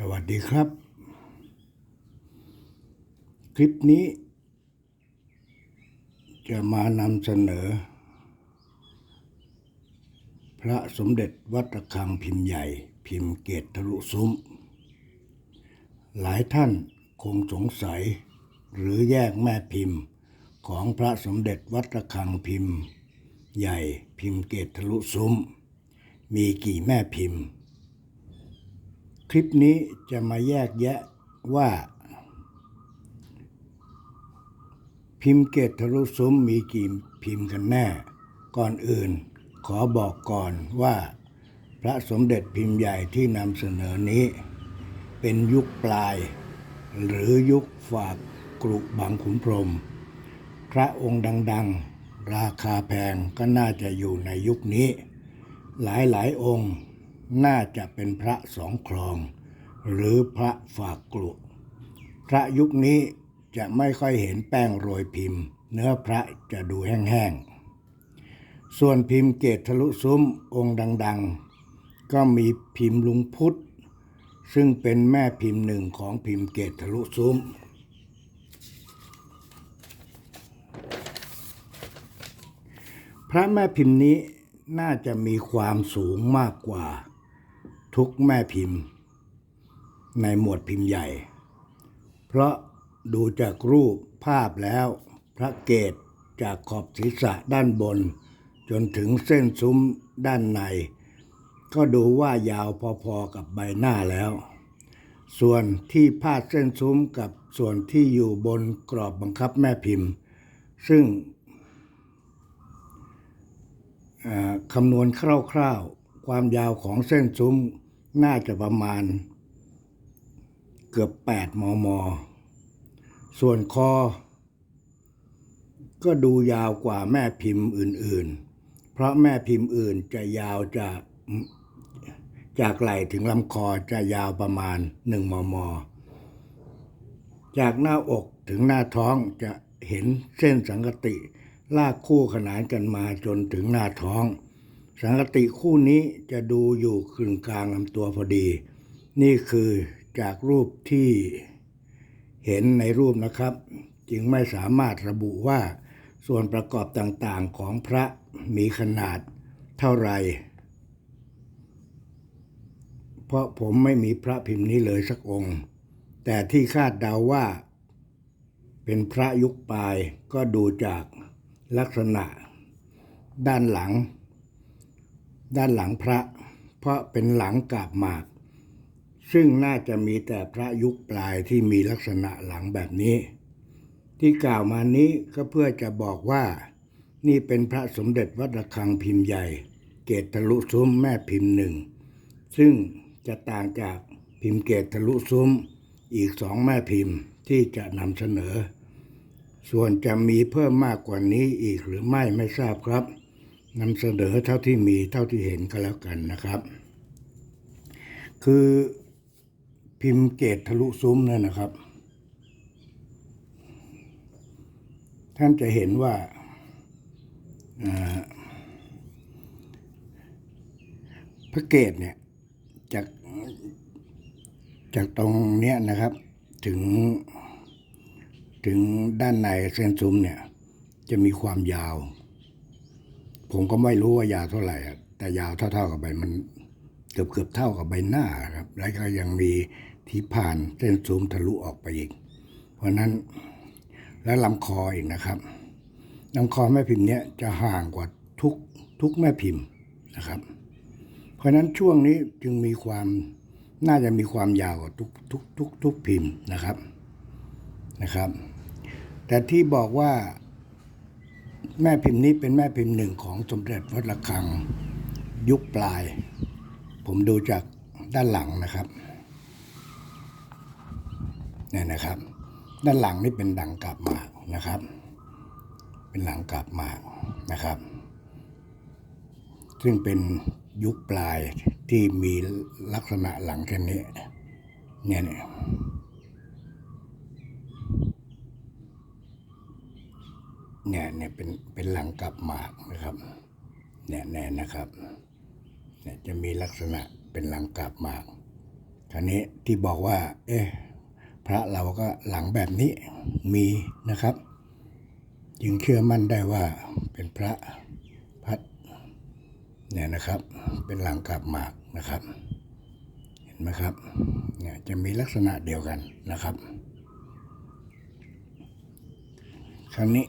สวัสดีครับ คลิปนี้ จะมานำเสนอ พระสมเด็จวัดระฆังพิมพ์ใหญ่ พิมพ์เกตทะลุซุ้ม หลายท่านคงสงสัย หรือแยกแม่พิมพ์ของพระสมเด็จวัดระฆังพิมพ์ ใหญ่พิมพ์เกตทะลุซุ้ม มีกี่แม่พิมพ์ ลิปนี้จะมาแยกแยะว่า พิมพ์เกตทะลุซุ้มมีกี่พิมพ์กันแน่ ก่อนอื่น ขอบอกก่อนว่า พระสมเด็จพิมพ์ใหญ่ที่นำเสนอนี้ เป็นยุคปลาย หรือยุคฝากกรุบางขุนพรม พระองค์ดัง ๆ ราคาแพงก็น่าจะอยู่ในยุคนี้ หลายๆองค์ น่าจะเป็นพระสองครอง หรือพระฝากกลุพระยุคนี้จะไม่ค่อยเห็นแป้งโรยพิมพ์ เนื้อพระจะดูแห้งๆ ส่วนพิมพ์เกตทะลุซุ้มองค์ดัง ๆ ก็มีพิมพ์ลุงพุทธ ซึ่งเป็นแม่พิมพ์หนึ่งของพิมพ์เกตทะลุซุ้มพระแม่พิมพ์นี้น่าจะมีความสูงมากกว่า ทุกแม่พิมพ์ ในหมวดพิมพ์ใหญ่ เพราะดูจากรูปภาพแล้วพระเกศจากขอบศีรษะด้านบน จนถึงเส้นซุ้มด้านใน ก็ดูว่ายาวพอๆกับใบหน้าแล้ว ส่วนที่พาดเส้นซุ้มกับส่วนที่อยู่บนกรอบบังคับแม่พิมพ์ ซึ่งคำนวณคร่าวๆ ความยาวของเส้นซุ้ม น่าจะประมาณ เกือบ 8 มม ส่วนคอ ก็ดูยาวกว่าแม่พิมพ์อื่น ๆ เพราะแม่พิมพ์อื่นจะยาวจากจากไหล่ถึงลำคอจะยาวประมาณ 1 มม จากหน้าอกถึงหน้าท้องจะเห็นเส้นสังกติ ลากคู่ขนานกันมาจนถึงหน้าท้อง สังกติคู่นี้จะดูอยู่กึ่งกลางลำตัวพอดี นี่คือจากรูปที่เห็นในรูปนะครับ จึงไม่สามารถระบุว่าส่วนประกอบต่างๆของพระมีขนาดเท่าไหร่เพราะผมไม่มีพระพิมพ์นี้เลยสักองค์ แต่ที่คาดเดาว่า เป็นพระยุคปลายก็ดูจากลักษณะด้านหลัง ด้านหลังพระ เพราะเป็นหลังกาบหมาก ซึ่งน่าจะมีแต่พระยุคปลายที่มีลักษณะหลังแบบนี้ ที่กล่าวมานี้ก็เพื่อจะบอกว่า นี่เป็นพระสมเด็จวัดระฆังพิมพ์ใหญ่ เกตทะลุซุ้มแม่พิมพ์หนึ่ง ซึ่งจะต่างจากพิมพ์เกตทะลุซุ้มอีกสองแม่พิมพ์ที่จะนำเสนอ ส่วนจะมีเพิ่มมากกว่านี้อีกหรือไม่ไม่ทราบครับ นำเสนอเท่าที่มีเท่าที่เห็นก็แล้วกันนะครับ คือพิมพ์เกตทะลุซุ้มนั่นนะครับ ท่านจะเห็นว่าอ่าพระเกตเนี่ยจากจากตรงเนี้ยนะครับถึงถึงด้านในเส้นซุ้มเนี่ยจะมีความยาว ผมก็ไม่รู้ว่ายาวเท่าไหร่ะแต่ยาวเท่า ๆกับใบมันเกือบเกือบเท่ากับใบหน้าครับ แล้วก็ยังมีที่ผ่านเส้นซุ้มทะลุออกไปอีก เพราะนั้นแล้วลำคออีกนะครับลำคอแม่พิมพ์เนี้ยจะห่างกว่าทุกทุกแม่พิมพ์นะครับ เพราะฉะนั้นช่วงนี้จึงมีความน่าจะมีความยาวกว่าทุกทุกทุกทุกพิมพ์นะครับนะครับ แต่ที่บอกว่า แม่พิมพ์นี้เป็นแม่พิมพ์หนึ่งของสมเด็จวัดระฆังยุคปลาย ผมดูจากด้านหลังนะครับเนี่ยนะครับ ด้านหลังนี่เป็นดังกาบหมากนะครับ เป็นหลังกาบหมากนะครับ ซึ่งเป็นยุคปลายที่มีลักษณะหลังแค่นี้เนี่ยเนี่ย เนี่ยเนี่ยเป็นเป็นหลังกลับหมากนะครับ เนี่ยเนี่ยนะครับเนี่ยจะมีลักษณะเป็นหลังกลับหมากคราวนี้ที่บอกว่า เอ๊ะพระเราก็หลังแบบนี้มีนะครับ จึงเชื่อมั่นได้ว่าเป็นพระพัดเนี่ยนะครับ เป็นหลังกลับหมากนะครับ เห็นไหมครับเนี่ยจะมีลักษณะเดียวกันนะครับ คราวนี้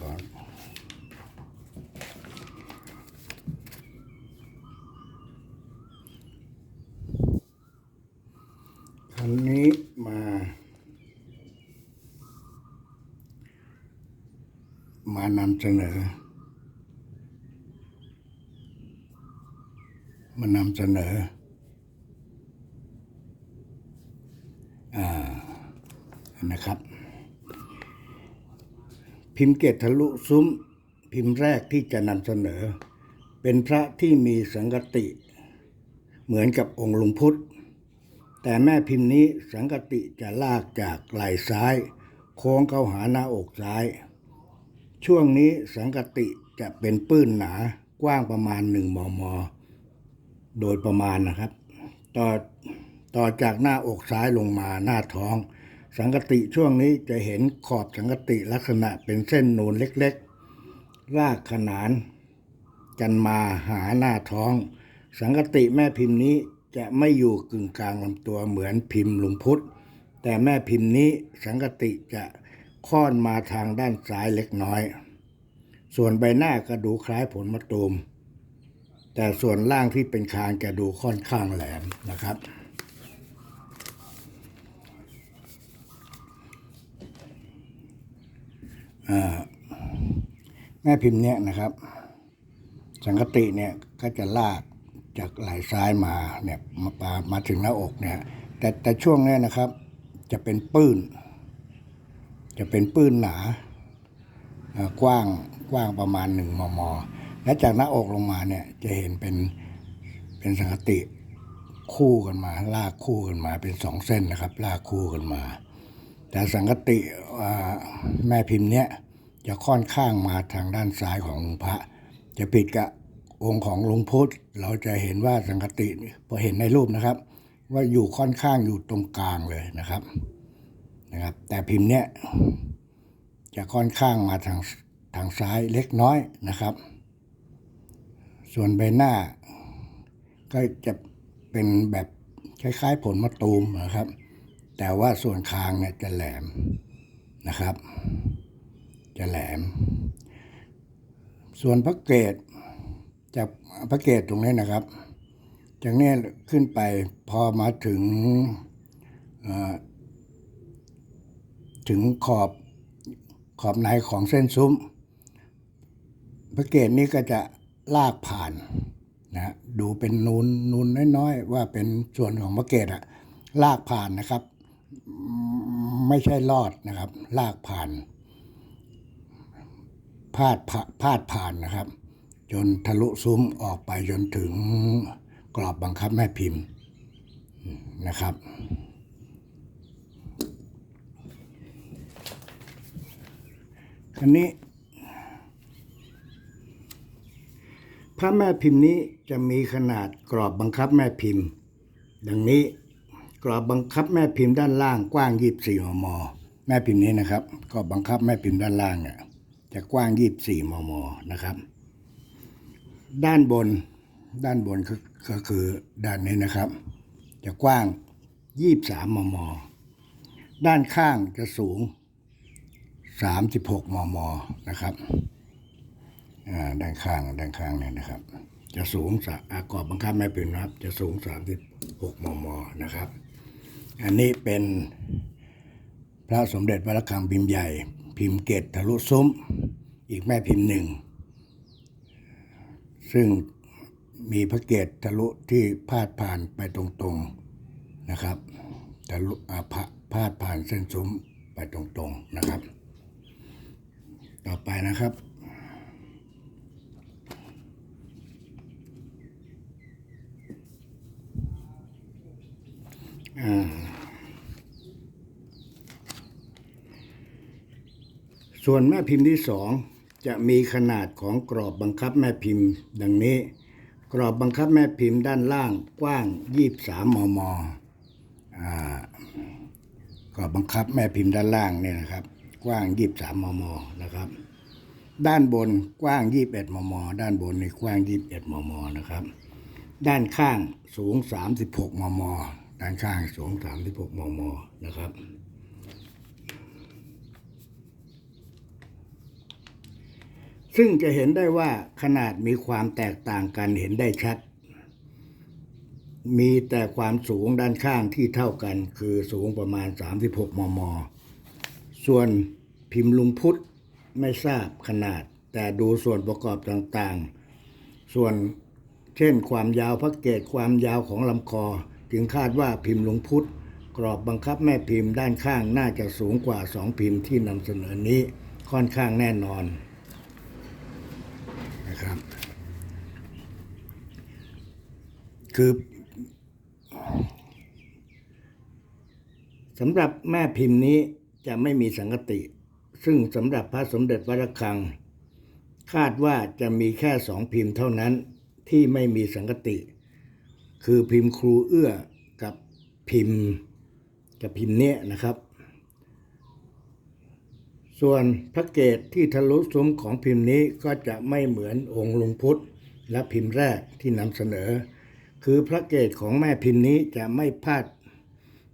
ก่อนคราวนี้มา มานำเสนอ มานำเสนออ่านะครับ พิมพ์เกตทะลุซุ้ม พิมพ์แรกที่จะนำเสนอ เป็นพระที่มีสังกติ เหมือนกับองค์หลวงพุทธ แต่แม่พิมพ์นี้สังกติจะลากจากไหล่ซ้าย โค้งเข้าหาหน้าอกซ้าย ช่วงนี้สังกติจะเป็นปื้นหนากว้างประมาณหนึ่งมม โดยประมาณนะครับ ต่อต่อจากหน้าอกซ้ายลงมาหน้าท้อง สังกติช่วงนี้จะเห็นขอบสังกติลักษณะเป็นเส้นนูนเล็กๆ รากขนานกันมาหาหน้าท้อง สังกติแม่พิมพ์นี้จะไม่อยู่กึ่งกลางลำตัวเหมือนพิมพ์หลุงพุทธแต่แม่พิมพ์นี้สังกติจะค่อนมาทางด้านซ้ายเล็กน้อย ส่วนใบหน้าก็ดูคล้ายผลมะตูม แต่ส่วนล่างที่เป็นคางจะดูค่อนข้างแหลมนะครับ แม่พิมพ์เนี่ยนะครับ สังกติเนี่ยก็จะลากจากไหล่ซ้ายมาเนี่ยมามามาถึงหน้าอกเนี่ยแต่แต่ช่วงนี้นะครับ จะเป็นปื้น จะเป็นปื้นหนากว้างกว้างประมาณหนึ่งมม และจากหน้าอกลงมาเนี่ยจะเห็นเป็นเป็นสังกติคู่กันมา ลากคู่กันมาเป็นสองเส้นนะครับ ลากคู่กันมา แต่สังกติแม่พิมพ์เนี้ยจะค่อนข้างมาทางด้านซ้ายของพระ จะผิดกับองค์ของหลวงพุทธเราจะเห็นว่าสังกติพอเห็นในรูปนะครับ ว่าอยู่ค่อนข้างอยู่ตรงกลางเลยนะครับนะครับ แต่พิมพ์เนี้ยจะค่อนข้างมาทางทางซ้ายเล็กน้อยนะครับ ส่วนใบหน้าก็จะเป็นแบบคล้ายๆผลมะตูมนะครับ แต่ว่าส่วนคางเนี่ยจะแหลมนะครับ จะแหลม ส่วนพระเกตจากพระเกตตรงนี้นะครับ จากนี้ขึ้นไปพอมาถึงถึงขอบขอบในของเส้นซุ้ม พระเกตนี้ก็จะลากผ่านนะดูเป็นนูนนูนน้อยๆว่าเป็นส่วนของพระเกตอะลากผ่านนะครับ ไม่ใช่ลอดนะครับ ลากผ่านพาดผ่าพาดผ่านนะครับ จนทะลุซุ้มออกไปจนถึงกรอบบังคับแม่พิมพ์นะครับคันนี้พระแม่พิมพ์นี้จะมีขนาดกรอบบังคับแม่พิมพ์ ดังนี้ กรอบบังคับแม่พิมพ์ด้านล่างกว้าง24มม แม่พิมพ์นี้นะครับกรอบบังคับแม่พิมพ์ด้านล่างเนี่ยจะกว้าง24มมนะครับ ด้านบนด้านบนก็คือด้านนี้นะครับ จะกว้าง23มม ด้านข้างจะสูง36มมนะครับด้านข้างด้านข้างเนี่ยนะครับ จะสูงสะอากรอบบังคับแม่พิมพ์นะครับ จะสูง36มมนะครับ อันนี้เป็นพระสมเด็จพระคังพิมพ์ใหญ่ พิมพ์เกตทะลุซุ้ม อีกแม่พิมพ์หนึ่ง ซึ่งมีพระเกตทะลุที่พาดผ่านไปตรงๆนะครับทะลุอาพาพาดผ่านเส้นซุ้มไปตรงๆนะครับ ต่อไปนะครับ อ่า ส่วนแม่พิมพ์ที่สองจะมีขนาดของกรอบบังคับแม่พิมพ์ ดังนี้ กรอบบังคับแม่พิมพ์ด้านล่างกว้าง 23 มมอ่ากรอบบังคับแม่พิมพ์ด้านล่างเนี่ยนะครับ กว้าง 23 มมนะครับ ด้านบนกว้าง 21 มม ด้านบนนี่กว้าง 21 มมนะครับ ด้านข้างสูง 36 มม ด้านข้างสูง 36 มมนะครับ ซึ่งจะเห็นได้ว่าขนาดมีความแตกต่างกันเห็นได้ชัด มีแต่ความสูงด้านข้างที่เท่ากัน คือสูงประมาณ 36 มม ส่วนพิมพ์ลุงพุทธไม่ทราบขนาด แต่ดูส่วนประกอบต่างๆ ส่วนเช่นความยาวพระเกตความยาวของลำคอ จึงคาดว่าพิมพ์ลุงพุทธกรอบบังคับแม่พิมพ์ด้านข้างน่าจะสูงกว่าสองพิมพ์ที่นำเสนอนี้ค่อนข้างแน่นอน นะครับ คือสำหรับแม่พิมพ์นี้จะไม่มีสังกติ ซึ่งสำหรับพระสมเด็จวัดระฆัง คาดว่าจะมีแค่สองพิมพ์เท่านั้นที่ไม่มีสังกติ คือพิมพ์ครูเอื้อกับพิมพ์กับพิมพ์เนี้ยนะครับ ส่วนพระเกตที่ทะลุซุ้มของพิมพ์นี้ก็จะไม่เหมือนองค์ลุงพุทธและพิมพ์แรกที่นำเสนอ คือพระเกตของแม่พิมพ์นี้จะไม่พาด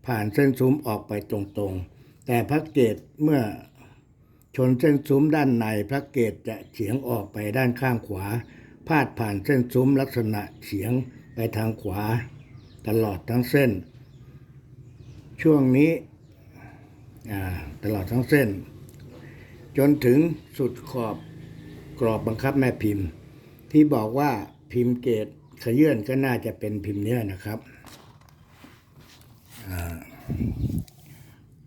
ผ่านเส้นซุ้มออกไปตรงๆ แต่พระเกตเมื่อชนเส้นซุ้มด้านในพระเกตจะเฉียงออกไปด้านข้างขวา พาดผ่านเส้นซุ้มลักษณะเฉียงไปทางขวา ตลอดทั้งเส้น ช่วงนี้อ่าตลอดทั้งเส้น จนถึงสุดขอบกรอบบังคับแม่พิมพ์ ที่บอกว่าพิมพ์เกตขยื่นก็น่าจะเป็นพิมพ์เนี้ยนะครับ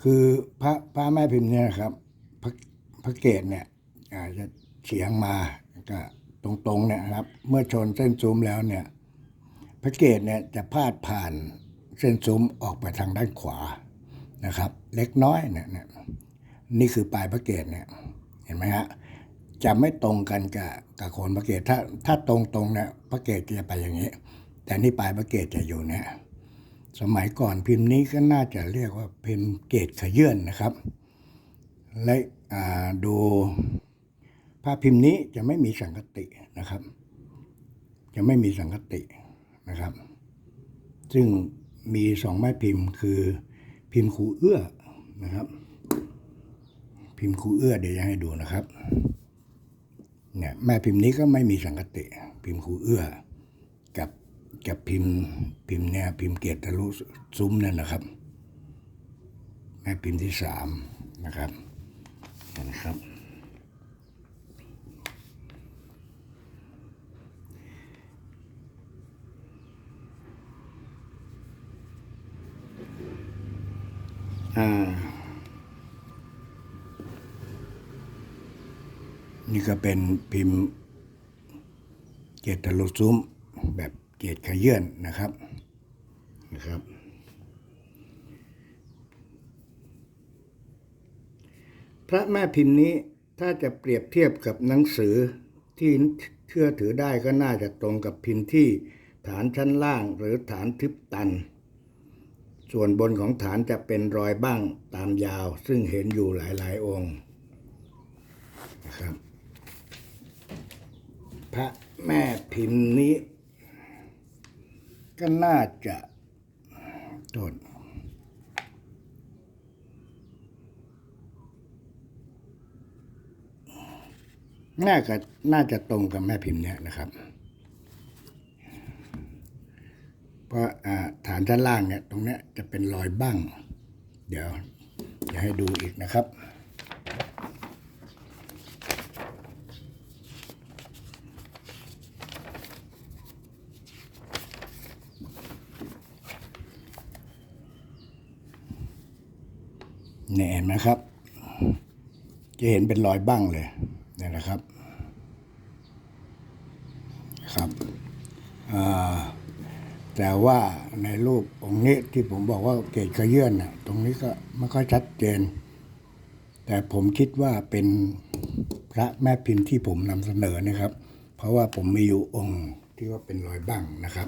คือพระพระแม่พิมพ์เนี่ยครับพระพระเกตเนี่ยอาจจะเฉียงมาก็ตรงๆเนี่ยนะครับ เมื่อชนเส้นซุ้มแล้วเนี่ย พระเกตเนี่ยจะพาดผ่านเส้นซุ้มออกไปทางด้านขวานะครับ เล็กน้อยเนี่ย นี่คือปลายพระเกตเนี่ยเห็นไหมฮะจะไม่ตรงกันกับกับโคนพระเกตถ้าถ้าตรงตรงๆเนี่ยพระเกตจะไปอย่างนี้ แต่นี่ปลายพระเกตจะอยู่เนี่ยสมัยก่อนพิมพ์นี้ก็น่าจะเรียกว่าพิมพ์เกตขยื่นนะครับ และดูภาพพิมพ์นี้จะไม่มีสังกตินะครับ จะไม่มีสังกตินะครับ ซึ่งมีสองแม่พิมพ์คือพิมพ์ครูเอื้อนะครับ พิมพ์ครูเอื้อเดี๋ยวจะให้ดูนะครับเนี่ยแม่พิมพ์นี้ก็ไม่มีสังกติ พิมพ์ครูเอื้อ กับกับพิมพ์พิมพ์เนี่ยพิมพ์เกตทะลุซุ้มนั่นนะครับ แม่พิมพ์ที่สามนะครับนะครับ อ่า นี่ก็เป็นพิมพ์เกตทะลุซุ้มแบบเกตขยื่นนะครับนะครับ พระแม่พิมพ์นี้ถ้าจะเปรียบเทียบกับหนังสือที่เชื่อถือได้ก็น่าจะตรงกับพิมพ์ที่ฐานชั้นล่างหรือฐานทึบตัน ส่วนบนของฐานจะเป็นรอยบ้างตามยาว ซึ่งเห็นอยู่หลายๆองค์นะครับ ระแม่พิมพ์นี้ ก็น่าจะโทษน่าจะน่าจะตรงกับแม่พิมพ์เนี้ยนะครับ เพราะฐานด้านล่างเนี่ย ตรงเนี้ยจะเป็นรอยบ้าง เดี๋ยวจะให้ดูอีกนะครับ เนี่ยเห็นไหมครับ จะเห็นเป็นรอยบ้างเลยนี่นะครับครับแต่ว่าในรูปองค์นี้ที่ผมบอกว่าเกตขยื่นน่ะตรงนี้ก็ไม่ค่อยชัดเจน แต่ผมคิดว่าเป็นพระแม่พิมพ์ที่ผมนำเสนอนะครับ เพราะว่าผมมีอยู่องค์ที่ว่าเป็นรอยบั้งนะครับ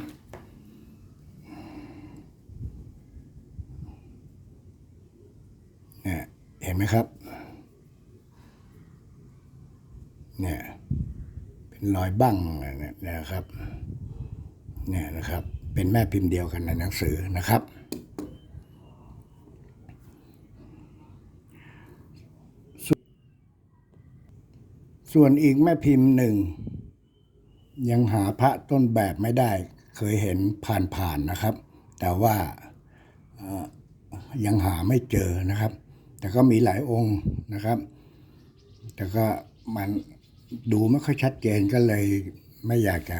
เนี่ยเห็นไหมครับ เนี่ย เป็นรอยบั้งนะครับ เนี่ยนะครับ เป็นแม่พิมพ์เดียวกันในหนังสือนะครับ ส่วนอีกแม่พิมพ์หนึ่ง ยังหาพระต้นแบบไม่ได้ เคยเห็นผ่านๆนะครับ แต่ว่ายังหาไม่เจอนะครับ แต่ก็มีหลายองค์นะครับ แต่ก็มันดูไม่ค่อยชัดเจนก็เลยไม่อยากจะ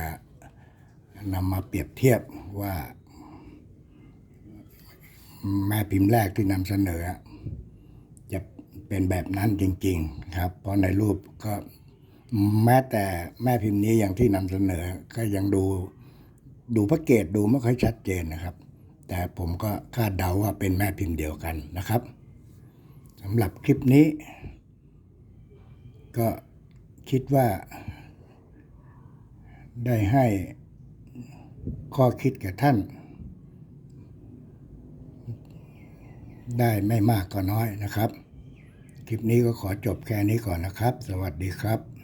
นำมาเปรียบเทียบว่า แม่พิมพ์แรกที่นำเสนอ จะเป็นแบบนั้นจริง ๆ ครับ เพราะในรูปก็แม้แต่แม่พิมพ์นี้อย่างที่นำเสนอ ก็ยังดูดูพระเกตดูไม่ค่อยชัดเจนนะครับ แต่ผมก็คาดเดาว่าเป็นแม่พิมพ์เดียวกันนะครับ สำหรับคลิปนี้ ก็คิดว่า ได้ให้ข้อคิดแก่ท่าน ได้ไม่มากก็น้อยนะครับ คลิปนี้ก็ขอจบแค่นี้ก่อนนะครับ สวัสดีครับ